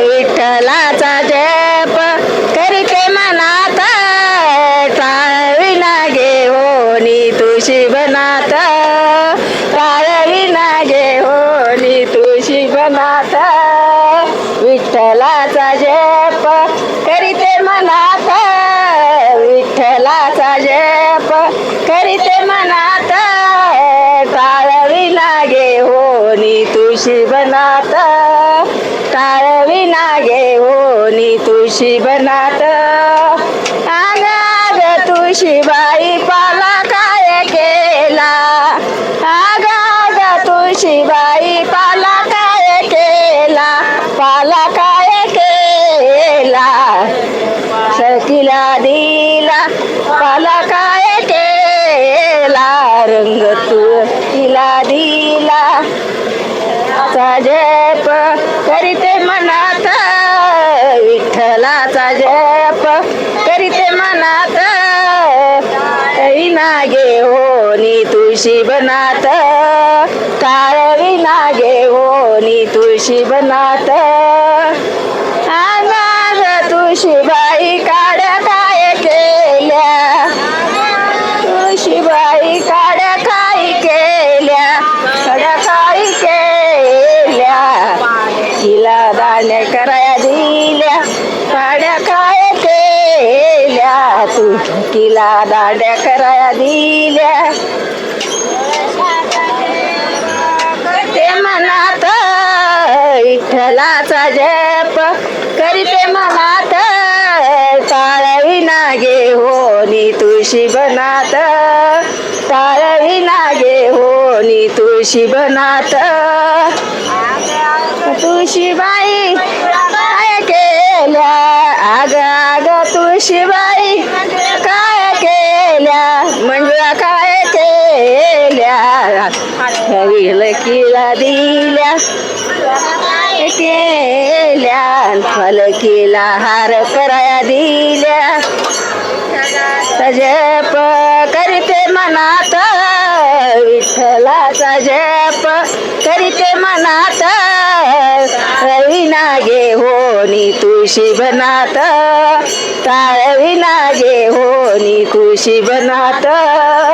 विठ्ठलाचा जप करते मनात टाळविना घेऊनी तुशी बनात टाळविना घेऊनी तुशी बनात विठ्ठलाचा जप करीते मनात विठ्ठलाचा जप करीते मनात टाळविना घेऊनी तुशी बनात कोणी तुशी बनात? आगाग तुशी बाई पाला काय केला? आगाग तुशी बाई पाला काय केला? पाला काय केला? सखीला दिला पाला काय केला? रंग तू किला दिला. चा करीते मनात विठ्ठलाचा जप करीते मनात. विना घेऊनी तुळशी बनात टाळविना घेऊनी तुळशी बनात आगाग तुळशीबाई काड्या काय केल्या? तुळशीबाई काड्या काय केल्या? काड्या काय केल्या? हिला दाण्या कराय तू तिला दांड्या कराया दिल्या. ते मनात विठ्ठलाचा जप. करीते मनात हो नी तुळशी बनात. हो नी तुळशी बनात. तुळशीबाई काय तुळशीबाई काय केल्या? मंजुळा काय केल्या? विलकीला दिल्या. केल्या फलकीला हार कराया दिल्या. जप करीते मनात विठ्ठलाचा जप करीते मनात. रविना होनी तुळशी बनात. टाळविना घेऊनी हो खुशी बनात.